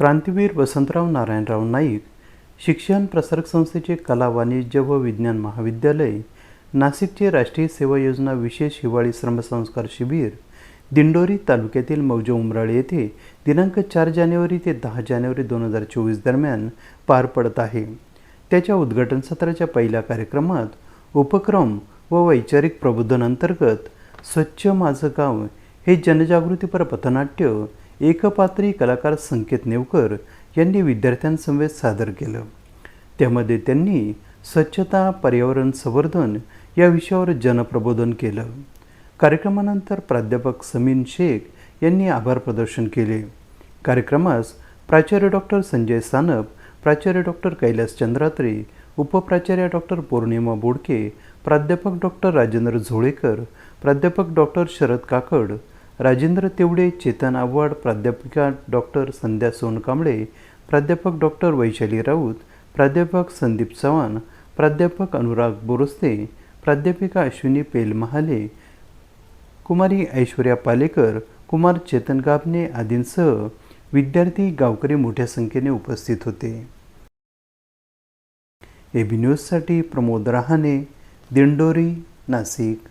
क्रांतीवीर वसंतराव नारायणराव नाईक शिक्षण प्रसारक संस्थेचे कला वाणिज्य व विज्ञान महाविद्यालय नाशिकचे राष्ट्रीय सेवा योजना विशेष हिवाळी श्रमसंस्कार शिबिर दिंडोरी तालुक्यातील मौजे उमराळे येथे दिनांक चार जानेवारी ते दहा जानेवारी दोन हजार चोवीस दरम्यान पार पडत आहे. त्याच्या उद्घाटन सत्राच्या पहिल्या कार्यक्रमात उपक्रम व वैचारिक प्रबोधन अंतर्गत स्वच्छ माझं गाव हे जनजागृतीपर पथनाट्य एकपात्री कलाकार संकेत नेवकर यांनी विद्यार्थ्यांसमवेत सादर केलं. त्यामध्ये त्यांनी स्वच्छता पर्यावरण संवर्धन या विषयावर जनप्रबोधन केलं. कार्यक्रमानंतर प्राध्यापक समीन शेख यांनी आभार प्रदर्शन केले. कार्यक्रमास प्राचार्य डॉक्टर संजय सानप प्राचार्य डॉक्टर कैलास चंद्रात्रे उपप्राचार्य डॉक्टर पौर्णिमा बोडके प्राध्यापक डॉक्टर राजेंद्र झोळेकर प्राध्यापक डॉक्टर शरद काकड राजेंद्र तेवडे चेतन आव्हाड प्राध्यापिका डॉक्टर संध्या सोनकांबळे प्राध्यापक डॉक्टर वैशाली राऊत प्राध्यापक संदीप चव्हाण प्राध्यापक अनुराग बोरस्ते प्राध्यापिका अश्विनी पेल महाले कुमारी ऐश्वर्या पालेकर कुमार चेतन गाभणे आदींसह विद्यार्थी गावकरी मोठ्या संख्येने उपस्थित होते. एबी न्यूजसाठी प्रमोद रहाणे दिंडोरी नाशिक.